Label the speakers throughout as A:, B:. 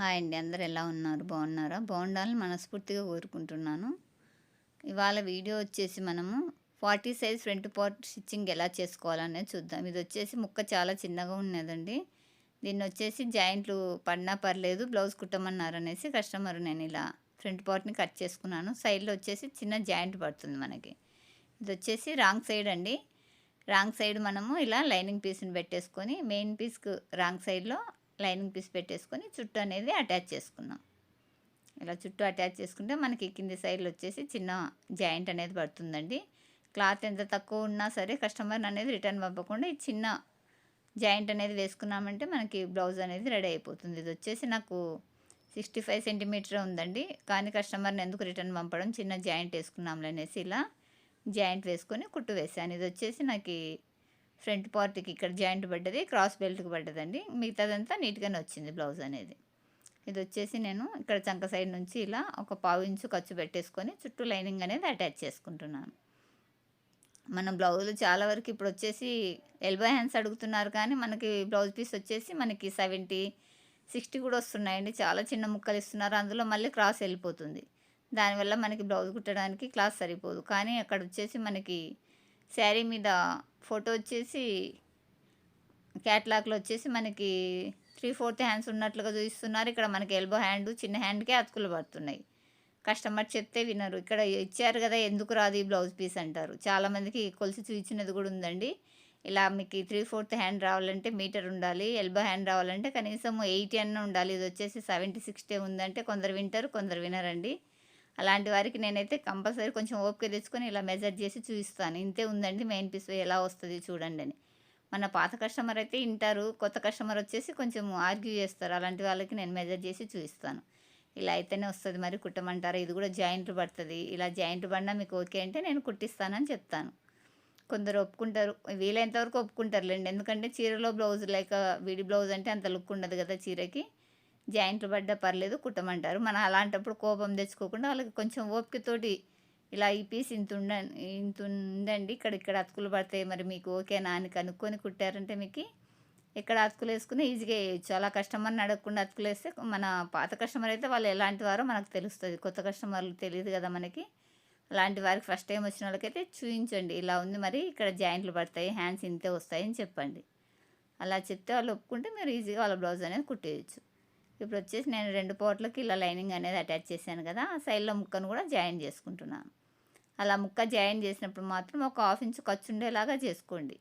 A: Hi అండి అందరు ఎలా ఉన్నారు? బాగున్నారా? బాగుండాలని మనస్ఫూర్తిగా కోరుకుంటున్నాను. ఇవాళ వీడియో వచ్చేసి మనము forty size front part stitching ఎలా చేసుకోవాలనేది చూద్దాం. ఇది వచ్చేసి ముక్క చాలా చిన్నగా ఉన్నదండి. దీన్ని వచ్చేసి జాయింట్లు పడినా పర్లేదు బ్లౌజ్ కుట్టమన్నారు అనేసి కస్టమర్ నేను ఇలా ఫ్రంట్ పార్ట్ని కట్ చేసుకున్నాను. సైడ్లో వచ్చేసి చిన్న జాయింట్ పడుతుంది మనకి. ఇది వచ్చేసి రాంగ్ సైడ్ అండి. రాంగ్ సైడ్ మనము ఇలా లైనింగ్ పీస్ని పెట్టేసుకొని మెయిన్ పీస్కు రాంగ్ సైడ్లో లైనింగ్ పీస్ పెట్టేసుకొని చుట్టూ అనేది అటాచ్ చేసుకున్నాం ఇలా చుట్టూ అటాచ్ చేసుకుంటే మనకి కింది సైడ్లో వచ్చేసి చిన్న జాయింట్ అనేది పడుతుందండి. క్లాత్ ఎంత తక్కువ ఉన్నా సరే కస్టమర్ అనేది రిటర్న్ పంపకుండా ఈ చిన్న జాయింట్ అనేది వేసుకున్నామంటే మనకి బ్లౌజ్ అనేది రెడీ అయిపోతుంది. ఇది వచ్చేసి నాకు సిక్స్టీ ఫైవ్ సెంటీమీటర్ ఉందండి. కానీ కస్టమర్ని ఎందుకు రిటర్న్ పంపడం? చిన్న జాయింట్ వేసుకున్నాంలే అనేసి ఇలా జాయింట్ వేసుకొని కుట్టు వేసాను. ఇది వచ్చేసి నాకు ఫ్రంట్ పార్ట్కి ఇక్కడ జాయింట్ పడ్డది క్రాస్ బెల్ట్కి పడ్డదండి. మిగతాదంతా నీట్గానే వచ్చింది బ్లౌజ్ అనేది. ఇది వచ్చేసి నేను ఇక్కడ చంక సైడ్ నుంచి ఇలా ఒక పావు ఇంచు ఖర్చు పెట్టేసుకొని చుట్టూ లైనింగ్ అనేది అటాచ్ చేసుకుంటున్నాను. మన బ్లౌజులు చాలా వరకు ఇప్పుడు వచ్చేసి ఎల్బో హ్యాండ్స్ అడుగుతున్నారు కానీ మనకి బ్లౌజ్ పీస్ వచ్చేసి మనకి సెవెంటీ సిక్స్టీ కూడా వస్తున్నాయండి. చాలా చిన్న ముక్కలు ఇస్తున్నారు. అందులో మళ్ళీ క్రాస్ వెళ్ళిపోతుంది. దానివల్ల మనకి బ్లౌజ్ కుట్టడానికి క్లాస్ సరిపోదు. కానీ అక్కడ వచ్చేసి మనకి శారీ మీద ఫోటో వచ్చేసి క్యాట్లాగ్లో వచ్చేసి మనకి త్రీ ఫోర్త్ హ్యాండ్స్ ఉన్నట్లుగా చూపిస్తున్నారు. ఇక్కడ మనకి ఎల్బో హ్యాండ్ చిన్న హ్యాండ్కే అతుకులు పడుతున్నాయి. కస్టమర్ చెప్తే వినరు. ఇక్కడ ఇచ్చారు కదా ఎందుకు రాదు ఈ బ్లౌజ్ పీస్ అంటారు. చాలామందికి కొలిసి చూపించినది కూడా ఉందండి. ఇలా మీకు త్రీ ఫోర్త్ హ్యాండ్ రావాలంటే మీటర్ ఉండాలి ఎల్బో హ్యాండ్ రావాలంటే కనీసం ఎయిటీ అన్న ఉండాలి. ఇది వచ్చేసి సెవెంటీ సిక్స్టీ ఉందంటే కొందరు వింటారు కొందరు వినరండి. అలాంటి వారికి నేనైతే కంపల్సరీ కొంచెం ఓపిక తెచ్చుకొని ఇలా మెజర్ చేసి చూపిస్తాను. ఇంతే ఉందండి మెయిన్ పీస్ ఎలా వస్తుంది చూడండి అని. మన పాత కస్టమర్ అయితే వింటారు కొత్త కస్టమర్ వచ్చేసి కొంచెం ఆర్గ్యూ చేస్తారు. అలాంటి వాళ్ళకి నేను మెజర్ చేసి చూపిస్తాను. ఇలా అయితేనే వస్తుంది మరి కుట్టమంటారు? ఇది కూడా జాయింట్లు పడుతుంది. ఇలా జాయింట్ పడినా మీకు ఓకే అంటే నేను కుట్టిస్తానని చెప్తాను. కొందరు ఒప్పుకుంటారు. వీలైనంత వరకు ఒప్పుకుంటారులేండి. ఎందుకంటే చీరలో బ్లౌజ్ లైక్ విడి బ్లౌజ్ అంటే అంత లుక్ ఉండదు కదా చీరకి. జాయింట్లు పడ్డా పర్లేదు కుట్టమంటారు. మనం అలాంటప్పుడు కోపం తెచ్చుకోకుండా వాళ్ళకి కొంచెం ఓపికతోటి ఇలా ఈ పీస్ ఇంత ఉండ ఇంత ఉందండి ఇక్కడ ఇక్కడ అతుకులు పడతాయి మరి మీకు ఓకేనా అని కనుక్కొని కుట్టారంటే మీకు ఇక్కడ అతుకులు వేసుకుని ఈజీగా వేయచ్చు. అలా కస్టమర్ని అడగకుండా అతుకులు వేస్తే మన పాత కస్టమర్ అయితే వాళ్ళు ఎలాంటి వారో మనకు తెలుస్తుంది. కొత్త కస్టమర్లు తెలియదు కదా మనకి. అలాంటి వారికి ఫస్ట్ టైం వచ్చిన వాళ్ళకైతే చూపించండి ఇలా ఉంది మరి ఇక్కడ జాయింట్లు పడతాయి హ్యాండ్స్ ఇంతే వస్తాయి అని చెప్పండి. అలా చెప్తే వాళ్ళు ఒప్పుకుంటే మీరు ఈజీగా వాళ్ళ బ్లౌజ్ అనేది కుట్టేయచ్చు. ఇప్పుడు వచ్చేసి నేను రెండు పోట్లకి ఇలా లైనింగ్ అనేది అటాచ్ చేశాను కదా ఆ సైడ్లో ముక్కను కూడా జాయిన్ చేసుకుంటున్నాను. అలా ముక్క జాయిన్ చేసినప్పుడు మాత్రం ఒక హాఫ్ ఇంచ్ ఖర్చు ఉండేలాగా చేసుకోండి.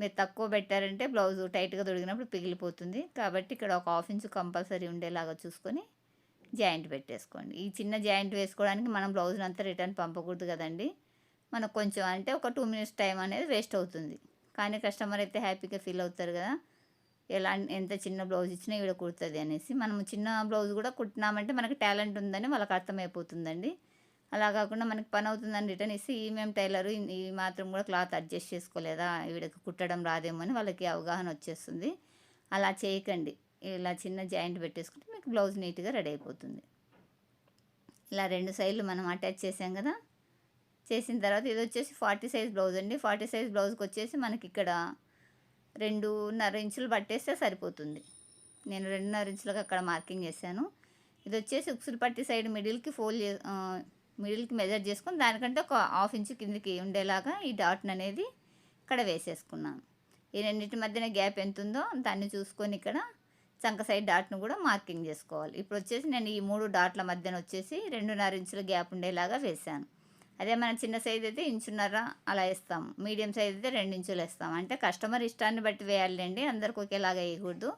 A: మీరు తక్కువ పెట్టారంటే బ్లౌజ్ టైట్గా తొడిగినప్పుడు పిగిలిపోతుంది. కాబట్టి ఇక్కడ ఒక హాఫ్ ఇంచ్ కంపల్సరీ ఉండేలాగా చూసుకొని జాయింట్ పెట్టేసుకోండి. ఈ చిన్న జాయింట్ వేసుకోవడానికి మనం బ్లౌజ్ని అంతా రిటర్న్ పంపకూడదు కదండి. మనకు కొంచెం అంటే ఒక టూ మినిట్స్ టైం అనేది వేస్ట్ అవుతుంది. కానీ కస్టమర్ అయితే హ్యాపీగా ఫీల్ అవుతారు కదా. ఎలా ఎంత చిన్న బ్లౌజ్ ఇచ్చినా ఈవిడ కుడుతుంది అనేసి మనం చిన్న బ్లౌజ్ కూడా కుట్టినామంటే మనకి టాలెంట్ ఉందని వాళ్ళకి అర్థమైపోతుందండి. అలా కాకుండా మనకి పని అవుతుందని రిటర్న్ ఇస్తే ఈ మేము టైలర్ ఈ మాత్రం కూడా క్లాత్ అడ్జస్ట్ చేసుకోలేదా ఈవిడకి కుట్టడం రాదేమో అని వాళ్ళకి అవగాహన వచ్చేస్తుంది. అలా చేయకండి. ఇలా చిన్న జాయింట్ పెట్టేసుకుంటే మీకు బ్లౌజ్ నీట్గా రెడీ అయిపోతుంది. ఇలా రెండు సైడ్లు మనం అటాచ్ చేసాం కదా చేసిన తర్వాత ఇది వచ్చేసి ఫార్టీ సైజ్ బ్లౌజ్ అండి. ఫార్టీ సైజ్ బ్లౌజ్కి వచ్చేసి మనకి ఇక్కడ రెండున్నర ఇంచులు పట్టేస్తే సరిపోతుంది. నేను రెండున్నర ఇంచులకు అక్కడ మార్కింగ్ చేశాను. ఇది వచ్చేసి ఉక్సులు పట్టి సైడ్ మిడిల్కి ఫోల్డ్ చే మిడిల్కి మెజర్ చేసుకొని దానికంటే ఒక హాఫ్ ఇంచు కిందికి ఉండేలాగా ఈ డాట్ని అనేది ఇక్కడ వేసేసుకున్నాను. ఈ రెండింటి మధ్యన గ్యాప్ ఎంత ఉందో దాన్ని చూసుకొని ఇక్కడ చంక సైడ్ డాట్ను కూడా మార్కింగ్ చేసుకోవాలి. ఇప్పుడు వచ్చేసి నేను ఈ మూడు డాట్ల మధ్యన వచ్చేసి రెండున్నర ఇంచుల గ్యాప్ ఉండేలాగా వేసాను అదే మన చిన్న సైజ్ అయితే ఇంచున్నర అలా వేస్తాం. మీడియం సైజ్ అయితే రెండు ఇంచులు వేస్తాం. అంటే కస్టమర్ ఇష్టాన్ని బట్టి వేయాలండి. అందరికి ఒకేలాగా వేయకూడదు.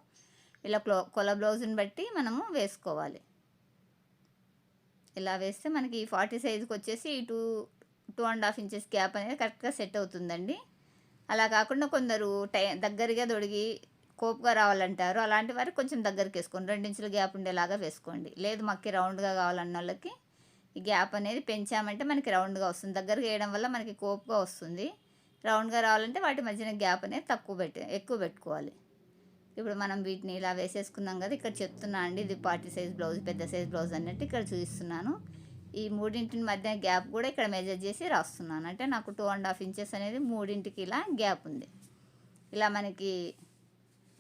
A: ఇలా క్లో కొల బ్లౌజ్ని బట్టి మనము వేసుకోవాలి. ఇలా వేస్తే మనకి ఈ ఫార్టీ సైజుకి వచ్చేసి ఈ two two and half inches gap అనేది కరెక్ట్గా సెట్ అవుతుందండి. అలా కాకుండా కొందరు టై దగ్గరగా దొడిగి కోపుగా రావాలంటారు. అలాంటి వారికి కొంచెం దగ్గరికి వేసుకోండి. రెండు ఇంచుల గ్యాప్ ఉండేలాగా వేసుకోండి. లేదు మాకు రౌండ్గా కావాలన్న వాళ్ళకి ఈ గ్యాప్ అనేది పెంచామంటే మనకి రౌండ్గా వస్తుంది. దగ్గరకు వేయడం వల్ల మనకి కోపుగా వస్తుంది. రౌండ్గా రావాలంటే వాటి మధ్యన గ్యాప్ అనేది తక్కువ పెట్టి ఎక్కువ పెట్టుకోవాలి. ఇప్పుడు మనం వీటిని ఇలా వేసేసుకున్నాం కదా ఇక్కడ చెప్తున్నా అండి ఇది పార్టీ సైజ్ బ్లౌజ్ పెద్ద సైజ్ బ్లౌజ్ అన్నట్టు ఇక్కడ చూపిస్తున్నాను. ఈ మూడింటిని మధ్య గ్యాప్ కూడా ఇక్కడ మెజర్ చేసి రాస్తున్నాను. అంటే నాకు టూ అండ్ హాఫ్ ఇంచెస్ అనేది మూడింటికి ఇలా గ్యాప్ ఉంది. ఇలా మనకి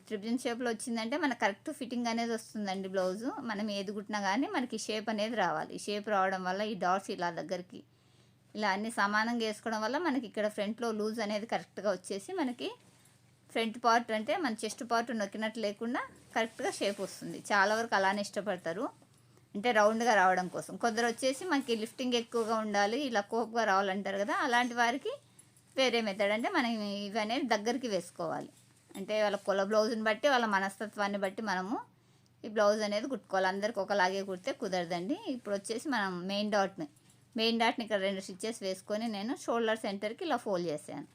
A: ట్రిబ్యూన్ షేప్లో వచ్చిందంటే మనకు కరెక్ట్ ఫిట్టింగ్ అనేది వస్తుందండి బ్లౌజు. మనం ఏది కుట్టినా కానీ మనకి షేప్ అనేది రావాలి. ఈ షేప్ రావడం వల్ల ఈ డాట్స్ ఇలా దగ్గరికి ఇలా అన్ని సమానంగా వేసుకోవడం వల్ల మనకి ఇక్కడ ఫ్రంట్లో లూజ్ అనేది కరెక్ట్గా వచ్చేసి మనకి ఫ్రంట్ పార్ట్ అంటే మన చెస్ట్ పార్ట్ నొక్కినట్టు లేకుండా కరెక్ట్గా షేప్ వస్తుంది. చాలా వరకు అలానే ఇష్టపడతారు. అంటే రౌండ్గా రావడం కోసం. కొందరు వచ్చేసి మనకి లిఫ్టింగ్ ఎక్కువగా ఉండాలి ఇలా కోప్గా రావాలంటారు కదా అలాంటి వారికి వేరే మెథడ్ అంటే మనం ఇవి అనేది దగ్గరికి వేసుకోవాలి. అంటే వాళ్ళ కొల బ్లౌజ్ని బట్టి వాళ్ళ మనస్తత్వాన్ని బట్టి మనము ఈ బ్లౌజ్ అనేది కుట్టుకోవాలి. అందరికి ఒకలాగే కుడితే కుదరదండి. ఇప్పుడు వచ్చేసి మనం మెయిన్ డాట్ని మెయిన్ డాట్ని ఇక్కడ రెండు స్టిచ్చెస్ వేసుకొని నేను షోల్డర్ సెంటర్కి ఇలా ఫోల్డ్ చేశాను.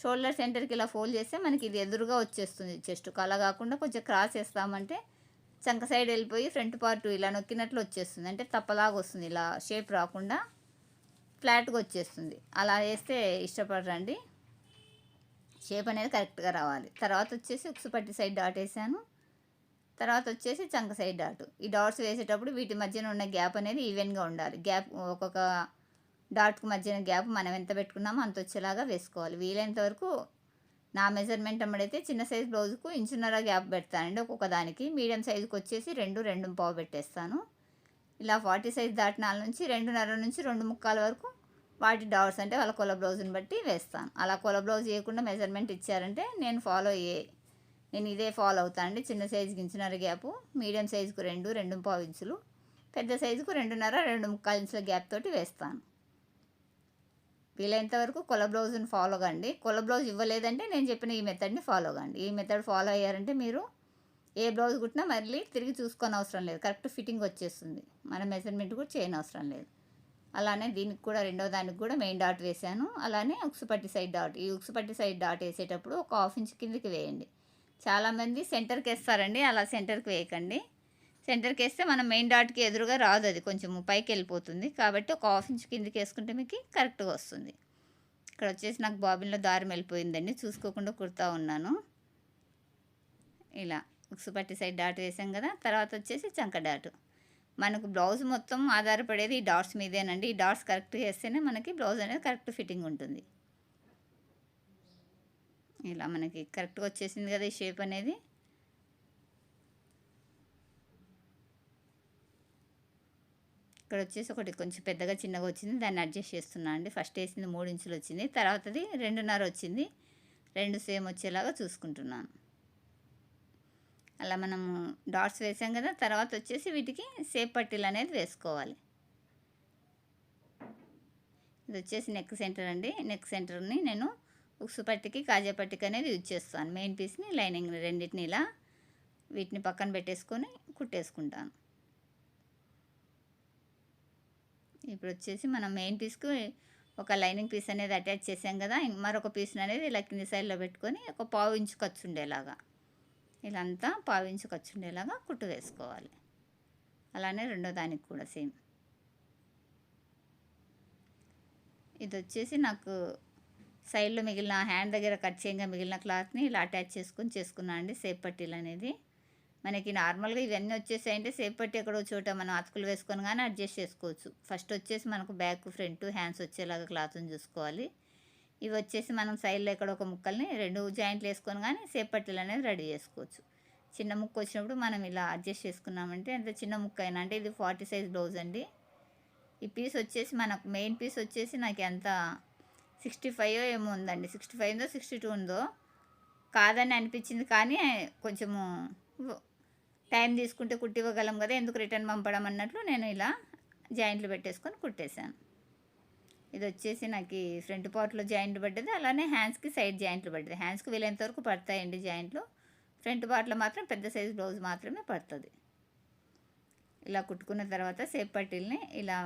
A: షోల్డర్ సెంటర్కి ఇలా ఫోల్డ్ చేస్తే మనకి ఇది ఎదురుగా వచ్చేస్తుంది చెస్ట్. అలా కాకుండా కొంచెం క్రాస్ చేస్తామంటే చంక సైడ్ వెళ్ళిపోయి ఫ్రంట్ పార్ట్ ఇలా నొక్కినట్లు వచ్చేస్తుంది. అంటే తప్పలాగా వస్తుంది. ఇలా షేప్ రాకుండా ఫ్లాట్గా వచ్చేస్తుంది. అలా వేస్తే ఇష్టపడరండి. షేప్ అనేది కరెక్ట్గా రావాలి. తర్వాత వచ్చేసి ఉక్సు పట్టి సైడ్ డాట్ వేసాను. తర్వాత వచ్చేసి చంక సైడ్ డాట్. ఈ డాట్స్ వేసేటప్పుడు వీటి మధ్యన ఉన్న గ్యాప్ అనేది ఈవెన్గా ఉండాలి. గ్యాప్ ఒక్కొక్క డాట్కి మధ్యన గ్యాప్ మనం ఎంత పెట్టుకున్నామో అంత వచ్చేలాగా వేసుకోవాలి. వీలైనంత వరకు నా మెజర్మెంట్ అమ్మడైతే చిన్న సైజ్ బ్లౌజ్కు ఇంచున్నర గ్యాప్ పెడతానండి. ఒక్కొక్క దానికి మీడియం సైజుకి వచ్చేసి రెండు రెండు పావు పెట్టేస్తాను. ఇలా ఫార్టీ సైజ్ దాటినాల నుంచి రెండున్నర నుంచి రెండు ముక్కాల వరకు వాటి డాట్స్ అంటే వాళ్ళ కొల బ్లౌజ్ని బట్టి వేస్తాను. అలా కొల బ్లౌజ్ చేయకుండా మెజర్మెంట్ ఇచ్చారంటే నేను ఫాలో అయ్యే నేను ఇదే ఫాలో అవుతానండి చిన్న సైజుకి ఇంచున్నర గ్యాపు మీడియం సైజుకు రెండు రెండు పావు ఇంచులు పెద్ద సైజుకు రెండున్నర రెండు ముక్కాలు ఇంచుల గ్యాప్ తోటి వేస్తాను. వీలైనంత వరకు కొల బ్లౌజ్ని ఫాలో కండి. కొల బ్లౌజ్ ఇవ్వలేదంటే నేను చెప్పిన ఈ మెథడ్ని ఫాలో కండి. ఈ మెథడ్ ఫాలో అయ్యారంటే మీరు ఏ బ్లౌజ్ కుట్టినా మళ్ళీ తిరిగి చూసుకొని అవసరం లేదు. కరెక్ట్ ఫిట్టింగ్ వచ్చేస్తుంది. మన మెజర్మెంట్ కూడా చేయని అవసరం లేదు. అలానే దీనికి కూడా రెండో దానికి కూడా మెయిన్ డాట్ వేసాను. అలానే ఉక్సుపట్టి సైడ్ డాట్ ఈ ఉక్సుపట్టి సైడ్ డాట్ వేసేటప్పుడు ఒక హాఫ్ ఇంచ్ కిందకి వేయండి. చాలామంది సెంటర్కి వేస్తారండి అలా సెంటర్కి వేయకండి. సెంటర్కి వేస్తే మనం మెయిన్ డాట్కి ఎదురుగా రాదు అది కొంచెం పైకి వెళ్ళిపోతుంది. కాబట్టి ఒక హాఫ్ ఇంచ్ కిందకి వేసుకుంటే మీకు కరెక్ట్గా వస్తుంది. ఇక్కడ వచ్చేసి నాకు బాబిన్లో దారం వెళ్ళిపోయిందండి చూసుకోకుండా కుడతా ఉన్నాను. ఇలా ఉక్సుపట్టి సైడ్ డాట్ వేసాం కదా తర్వాత వచ్చేసి చంక డాటు మనకు బ్లౌజ్ మొత్తం ఆధారపడేది ఈ డాట్స్ మీదేనండి. ఈ డాట్స్ కరెక్ట్గా వేస్తేనే మనకి బ్లౌజ్ అనేది కరెక్ట్ ఫిట్టింగ్ ఉంటుంది. ఇలా మనకి కరెక్ట్గా వచ్చేసింది కదా ఈ షేప్ అనేది. ఇక్కడ వచ్చేసి ఒకటి కొంచెం పెద్దగా చిన్నగా వచ్చింది. దాన్ని అడ్జస్ట్ చేస్తున్నా అండి. ఫస్ట్ వేసింది మూడు ఇంచులు వచ్చింది. తర్వాతది రెండున్నర వచ్చింది. రెండు సేమ్ వచ్చేలాగా చూసుకుంటున్నాను. అలా మనము డాట్స్ వేసాం కదా తర్వాత వచ్చేసి వీటికి సేప్ పట్టీలు అనేది వేసుకోవాలి. ఇది వచ్చేసి నెక్ సెంటర్ అండి. నెక్ సెంటర్ని నేను ఉక్సు పట్టికి కాజా పట్టికి అనేది యూజ్ చేస్తాను. మెయిన్ పీస్ని లైనింగ్ రెండింటిని ఇలా వీటిని పక్కన పెట్టేసుకొని కుట్టేసుకుంటాను. ఇప్పుడు వచ్చేసి మనం మెయిన్ పీస్కి ఒక లైనింగ్ పీస్ అనేది అటాచ్ చేసాం కదా మరొక పీస్ అనేది ఇలా కింది సైడ్లో పెట్టుకొని ఒక పావు ఇంచు ఖర్చు ఉండేలాగా. ఇలా అంతా పావు కుట్టు వేసుకోవాలి. అలానే రెండో దానికి కూడా సేమ్. ఇది వచ్చేసి నాకు సైడ్లో మిగిలిన హ్యాండ్ దగ్గర కట్ చేయంగా మిగిలిన క్లాత్ని ఇలా అటాచ్ చేసుకొని చేసుకున్నాను అండి సేప్ పట్టీలు అనేది. మనకి నార్మల్గా ఇవన్నీ వచ్చేసాయంటే సేప్ పట్టి ఎక్కడో చోట మనం అతుకులు వేసుకొని కానీ అడ్జస్ట్ చేసుకోవచ్చు. ఫస్ట్ వచ్చేసి మనకు బ్యాక్ ఫ్రంట్ హ్యాండ్స్ వచ్చేలాగా క్లాత్ని చూసుకోవాలి. ఇవి వచ్చేసి మనం సైడ్లో ఎక్కడ ఒక ముక్కల్ని రెండు జాయింట్లు వేసుకొని కానీ సేప్ అనేది రెడీ చేసుకోవచ్చు. చిన్న ముక్క వచ్చినప్పుడు మనం ఇలా అడ్జస్ట్ చేసుకున్నామంటే ఎంత చిన్న ముక్క అయినా అంటే ఇది ఫార్టీ సైజ్ బ్లౌజ్ అండి. ఈ పీస్ వచ్చేసి మనకు మెయిన్ పీస్ వచ్చేసి నాకు ఎంత సిక్స్టీ ఫైవ్ ఏమో ఉందండి. సిక్స్టీ ఫైవ్ ఉందో సిక్స్టీ టూ ఉందో కాదని అనిపించింది కానీ కొంచెము టైం తీసుకుంటే కుట్టివ్వగలం కదా ఎందుకు రిటర్న్ పంపడం అన్నట్లు నేను ఇలా జాయింట్లు పెట్టేసుకొని కుట్టేశాను. ఇది వచ్చేసి నాకు ఈ ఫ్రంట్ పార్ట్లో జాయింట్ పడ్డది అలానే హ్యాండ్స్కి సైడ్ జాయింట్లు పడ్డది. హ్యాండ్స్కి వీలైనంత వరకు పడతాయండి జాయింట్లు. ఫ్రంట్ పార్ట్లో మాత్రం పెద్ద సైజ్ బ్లౌజ్ మాత్రమే పడుతుంది. ఇలా కుట్టుకున్న తర్వాత సేప్ పట్టీల్ని ఇలా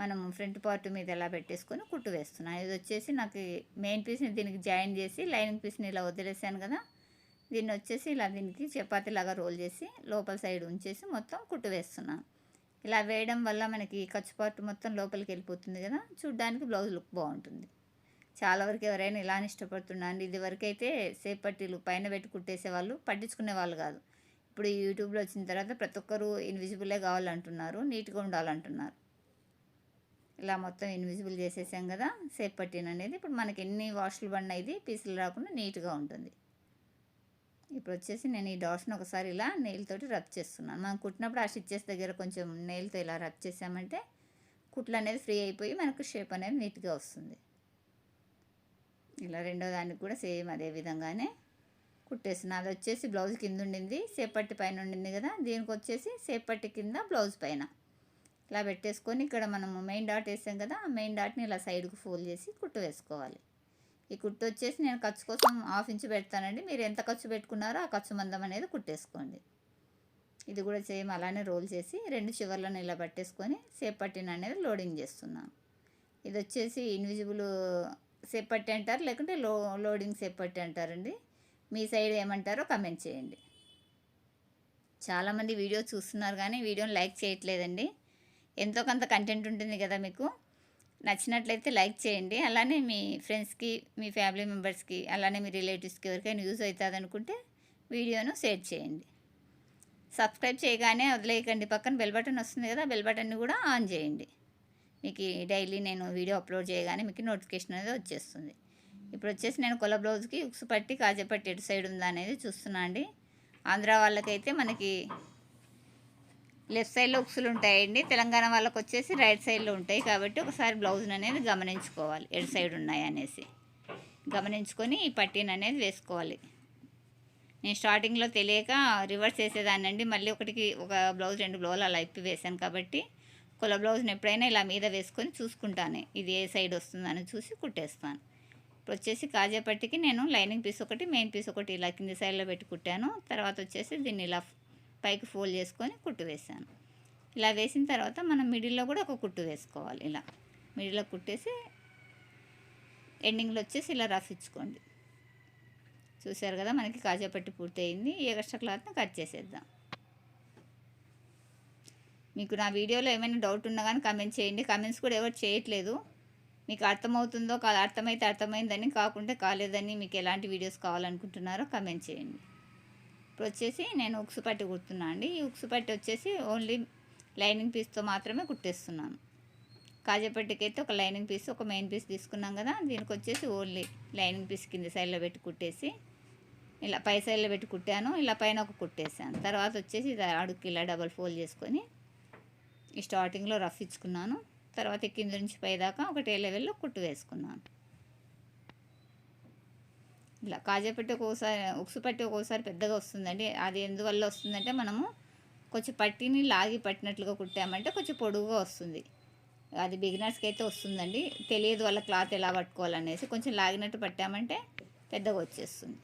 A: మనం ఫ్రంట్ పార్ట్ మీద ఎలా పెట్టేసుకొని కుట్టు వేస్తున్నాను ఇది వచ్చేసి నాకు మెయిన్ పీస్ని దీనికి జాయిన్ చేసి లైనింగ్ పీస్ని ఇలా వదిలేసాను కదా దీన్ని వచ్చేసి ఇలా దీనికి చపాతీలాగా రోల్ చేసి లోపల సైడ్ ఉంచేసి మొత్తం కుట్టు వేస్తున్నాను. ఇలా వేయడం వల్ల మనకి ఖర్చు పార్ట్ మొత్తం లోపలికి వెళ్ళిపోతుంది కదా. చూడ్డానికి బ్లౌజ్ లుక్ బాగుంటుంది. చాలా వరకు ఎవరైనా ఇలానే ఇష్టపడుతున్నాను ఇది వరకు అయితే సేప్ పట్టీలు పైన పెట్టి కుట్టేసే వాళ్ళు పట్టించుకునే వాళ్ళు కాదు. ఇప్పుడు యూట్యూబ్లో వచ్చిన తర్వాత ప్రతి ఒక్కరు ఇన్విజిబులే కావాలంటున్నారు నీట్గా ఉండాలంటున్నారు. ఇలా మొత్తం ఇన్విజిబుల్ చేసేసాం కదా. సేప్ అనేది ఇప్పుడు మనకి ఎన్ని వాష్లు పడినా ఇది పీసులు రాకుండా నీట్గా ఉంటుంది. ఇప్పుడు వచ్చేసి నేను ఈ డాట్స్ని ఒకసారి ఇలా నెయిల్ రబ్ చేస్తున్నాను. మనం కుట్టినప్పుడు ఆ స్టిచ్చెస్ దగ్గర కొంచెం నెయిల్తో ఇలా రబ్ చేసామంటే కుట్లు అనేది ఫ్రీ అయిపోయి మనకు షేప్ అనేది నీట్గా వస్తుంది. ఇలా రెండో దానికి కూడా సేమ్ అదే విధంగానే కుట్టేసిన అది వచ్చేసి బ్లౌజ్ కింద ఉండింది సేపట్టి పైన ఉండింది కదా దీనికి వచ్చేసి సేపట్టి కింద బ్లౌజ్ పైన. ఇలా పెట్టేసుకొని ఇక్కడ మనము మెయిన్ డాట్ వేసాం కదా ఆ మెయిన్ డాట్ని ఇలా సైడ్కి ఫోల్డ్ చేసి కుట్టు వేసుకోవాలి. ఈ కుట్టు వచ్చేసి నేను ఖర్చు కోసం హాఫ్ ఇంచు పెడతానండి. మీరు ఎంత ఖర్చు పెట్టుకున్నారో ఆ ఖర్చు మందం అనేది కుట్టేసుకోండి. ఇది కూడా సేమ్ అలానే రోల్ చేసి రెండు చివర్లను ఇలా పట్టేసుకొని సేప్ పట్టిన అనేది లోడింగ్ చేస్తున్నాను ఇది వచ్చేసి ఇన్విజిబుల్ సేప్ పట్టి అంటారు లేకుంటే లో లోడింగ్ సేప్ పట్టి అంటారండి. మీ సైడ్ ఏమంటారో కమెంట్ చేయండి. చాలామంది వీడియో చూస్తున్నారు కానీ వీడియోని లైక్ చేయట్లేదండి. ఎంతో కొంత కంటెంట్ ఉంటుంది కదా మీకు. నచ్చినట్లయితే లైక్ చేయండి. అలానే మీ ఫ్రెండ్స్కి మీ ఫ్యామిలీ మెంబర్స్కి అలానే మీ రిలేటివ్స్కి ఎవరికైనా యూజ్ అవుతుంది అనుకుంటే వీడియోను షేర్ చేయండి. సబ్స్క్రైబ్ చేయగానే వదిలేయకండి. పక్కన బెల్ బటన్ వస్తుంది కదా బెల్ బటన్ని కూడా ఆన్ చేయండి. మీకు డైలీ నేను వీడియో అప్లోడ్ చేయగానే మీకు నోటిఫికేషన్ అనేది వచ్చేస్తుంది. ఇప్పుడు వచ్చేసి నేను కొల బ్లౌజ్కి ఉక్సు పట్టి కాజపట్టి ఎటు సైడ్ ఉందా అనేది చూస్తున్నా అండి ఆంధ్ర వాళ్ళకైతే మనకి లెఫ్ట్ సైడ్లో ఉక్సులు ఉంటాయండి. తెలంగాణ వాళ్ళకి వచ్చేసి రైట్ సైడ్లో ఉంటాయి. కాబట్టి ఒకసారి బ్లౌజ్ అనేది గమనించుకోవాలి. ఎటు సైడ్ ఉన్నాయి అనేసి. గమనించుకొని ఈ పట్టీని అనేది వేసుకోవాలి. నేను స్టార్టింగ్లో తెలియక రివర్స్ చేసేదానండి మళ్ళీ ఒకటికి ఒక బ్లౌజ్ రెండు బ్లౌజులు అలా ఇప్పి వేసాను కాబట్టి కొల బ్లౌజ్ని ఎప్పుడైనా ఇలా మీద వేసుకొని చూసుకుంటాను. ఇది ఏ సైడ్ వస్తుందని చూసి కుట్టేస్తాను. ఇప్పుడు వచ్చేసి కాజేపట్టికి నేను లైనింగ్ పీస్ ఒకటి మెయిన్ పీస్ ఒకటి ఇలా కింది సైడ్లో పెట్టి కుట్టాను. తర్వాత వచ్చేసి దీన్ని ఇలా పైకి ఫోల్డ్ చేసుకొని కుట్టు వేసాను ఇలా వేసిన తర్వాత మనం మిడిల్లో కూడా ఒక కుట్టు వేసుకోవాలి ఇలా. మిడిల్లో కుట్టేసి ఎండింగ్లో వచ్చేసి ఇలా రఫ్ ఇచ్చుకోండి. చూసారు కదా మనకి కాజాపట్టి పూర్తయింది. ఈ ఎక్స్ట్రా క్లాత్ని కట్ చేసేద్దాం. మీకు నా వీడియోలో ఏమైనా డౌట్ ఉన్నా కానీ కమెంట్ చేయండి. కమెంట్స్ కూడా ఎవరు చేయట్లేదు. మీకు అర్థమవుతుందో కాదు అర్థమైతే అర్థమైందని కాకుంటే కాలేదని మీకు ఎలాంటి వీడియోస్ కావాలనుకుంటున్నారో కమెంట్ చేయండి. ఇప్పుడు వచ్చేసి నేను ఉక్సు పట్టి కుడుతున్నా అండి. ఈ ఉక్సు పట్టి వచ్చేసి ఓన్లీ లైనింగ్ పీస్తో మాత్రమే కుట్టేస్తున్నాను. కాజాపట్టికి అయితే ఒక లైనింగ్ పీస్ ఒక మెయిన్ పీస్ తీసుకున్నాం కదా దీనికి వచ్చేసి ఓన్లీ లైనింగ్ పీస్ కింద సైడ్లో పెట్టి కుట్టేసి ఇలా పై సైడ్లో పెట్టి కుట్టాను ఇలా పైన ఒక కుట్టేసాను తర్వాత వచ్చేసి ఇది అడుగుకి ఇలా డబల్ ఫోల్డ్ చేసుకొని ఈ స్టార్టింగ్లో రఫ్ ఇచ్చుకున్నాను. తర్వాత కింద నుంచి పైదాకా ఒకటే లెవెల్లో కుట్టు వేసుకున్నాను. ఇలా కాజాపట్టి ఒక్కోసారి ఉక్సు పట్టి ఒక్కోసారి పెద్దగా వస్తుందండి. అది ఎందువల్ల వస్తుందంటే మనము కొంచెం పట్టిని లాగి పట్టినట్లుగా కుట్టామంటే కొంచెం పొడుగుగా వస్తుంది. అది బిగినర్స్కి అయితే వస్తుందండి. తెలియదు వాళ్ళ క్లాత్ ఎలా పట్టుకోవాలనేసి. కొంచెం లాగినట్టు పట్టామంటే పెద్దగా వచ్చేస్తుంది.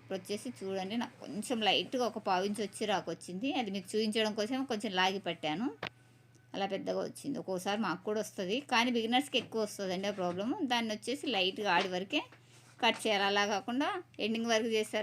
A: ఇప్పుడు వచ్చేసి చూడండి నాకు కొంచెం లైట్గా ఒక పావించి వచ్చి రాకొచ్చింది అది మీకు చూపించడం కోసం కొంచెం లాగి పట్టాను. అలా పెద్దగా వచ్చింది. ఒక్కోసారి మాకు కూడా వస్తుంది. కానీ బిగినర్స్కి ఎక్కువ వస్తుందండి ఆ ప్రాబ్లము. దాన్ని వచ్చేసి లైట్గా ఆడి వరకే కట్ చేయాలి. అలా కాకుండా ఎండింగ్ వరకు చేస్తారు